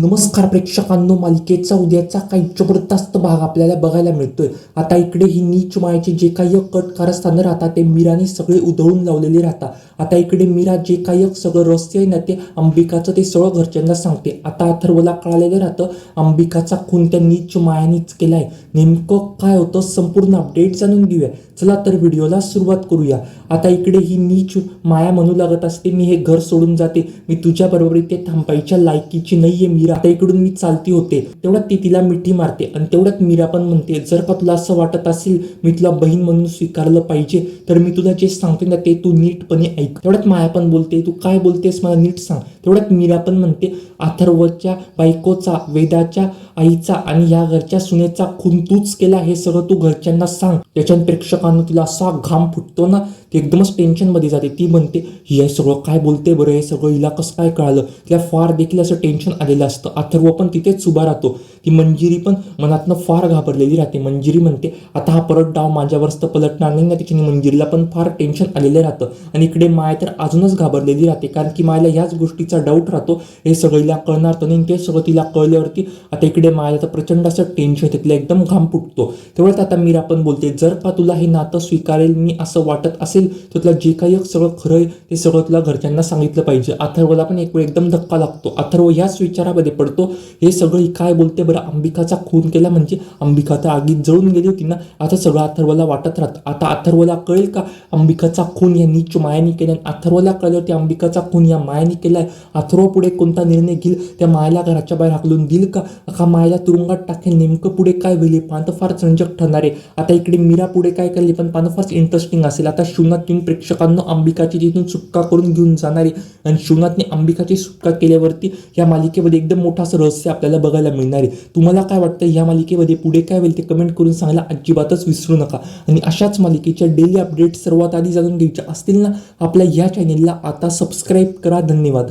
नमस्कार प्रेक्षकांनो मालिकेचा उद्याचा काही जबरदस्त भाग आपल्याला बघायला मिळतोय. आता इकडे ही नीच मायाचे जे काही कट कारस्थानं राहतात ते मीराने सगळे उधळून लावलेले राहतात. आता इकडे मीरा जे काही सगळं रहस्य आहे ना ते अंबिकाचं ते सगळं घरच्यांना सांगते. आता अथर्वला कळालेलं राहतं अंबिकाचा खून त्या नीच मायानेच केलाय. नेमकं काय होतं संपूर्ण अपडेट जाणून घेऊया. चला तर व्हिडिओला सुरुवात करूया. आता इकडे ही नीच माया म्हणू लागत असते मी हे घर सोडून जाते. मी तुझ्याबरोबर इथे थांबायच्या लायकीची नाहीये मी आता इकडून मी चालती होते तेवढ्यात ती तिला मिठी मारते आणि तेवढ्यात मीरा पण म्हणते जर का तुला असं वाटत असेल मी तुला बहीण म्हणून स्वीकारलं पाहिजे तर मी तुला जे सांगते ना ते तू नीटपणे ऐक. तेवढ्यात माया पण बोलते तू काय बोलतेस? मला नीट सांग. तेवढ्यात मीरा पण म्हणते अथर्वच्या बायकोचा वेदाच्या आईचा आणि या घरच्या सुनेचा खून तूच केला हे सगळं तू घरच्यांना सांग. त्याच्या प्रेक्षकांना तिला असा घाम फुटतो ना ती एकदमच टेन्शनमध्ये जाते. ती म्हणते हे सगळं काय बोलते बरं? हे सगळं हिला कसं काय कळालं? तिला फार देखील असं टेन्शन आलेलं असतं. अथर्व पण तिथेच उभा राहतो. ती मंजिरी पण मनातनं फार घाबरलेली राहते. मंजिरी म्हणते आता हा परत डाव माझ्यावरच तर पलटणार नाही ना. तिच्याने मंजिरीला पण फार टेन्शन आलेलं राहतं. आणि इकडे माया तर अजूनच घाबरलेली राहते. कारण की मायला ह्याच गोष्टीचा डाऊट राहतो. हे सगळं हिला कळणार तर नाही. ते सगळं तिला कळल्यावरती आता इकडे मायाला तर प्रचंड असं टेन्शन तिथलं एकदम घाम फुटतो. तेवढ्यात आता मीरा पण बोलते जर का तुला हे नातं स्वीकारेल मी असं वाटत असेल तर तुला जे काही सगळं खरं आहे ते सगळं तुला घरच्यांना सांगितलं पाहिजे. अथर्वला पण एक वेळ एकदम धक्का लागतो. अथर्व ह्याच विचारामध्ये पडतो हे सगळं काय बोलते बरं? अंबिकाचा खून केला म्हणजे अंबिका तर आगीत जळून गेली होती ना? आता सगळं अथर्वला वाटत राहतं. आता अथर्वला कळेल का? अंबिकाचा खून या नीच मायाने केला आणि अथर्वला कळलं की अंबिकाचा खून या मायाने केलाय. अथर्व पुढे कोणता निर्णय घेईल? त्या मायाला घराच्या बाहेर हाकलून देईल का? का मायला तुरुंगात टाकेल. नेमकं पुढे काय होईल? पान तर फार रंजक ठरणार आहे. आता इकडे मीरा पुढे काय करेल? पण पाहणं फार इंटरेस्टिंग असेल. आता शिवनाथ तीन प्रेक्षकांना अंबिकाची तिथून सुटका करून घेऊन जाणार आहे. आणि शिवनाथने अंबिकाची सुटका केल्यावरती या मालिकेमध्ये एकदम मोठा असं रहस्य आपल्याला बघायला मिळणार आहे. तुम्हाला काय वाटतं या मालिकेमध्ये पुढे काय होईल ते कमेंट करून सांगायला अजिबातच विसरू नका. आणि अशाच मालिकेच्या डेली अपडेट सर्वात आधी जाणून घ्यायच्या असतील ना आपल्या या चॅनेलला आता सबस्क्राईब करा. धन्यवाद.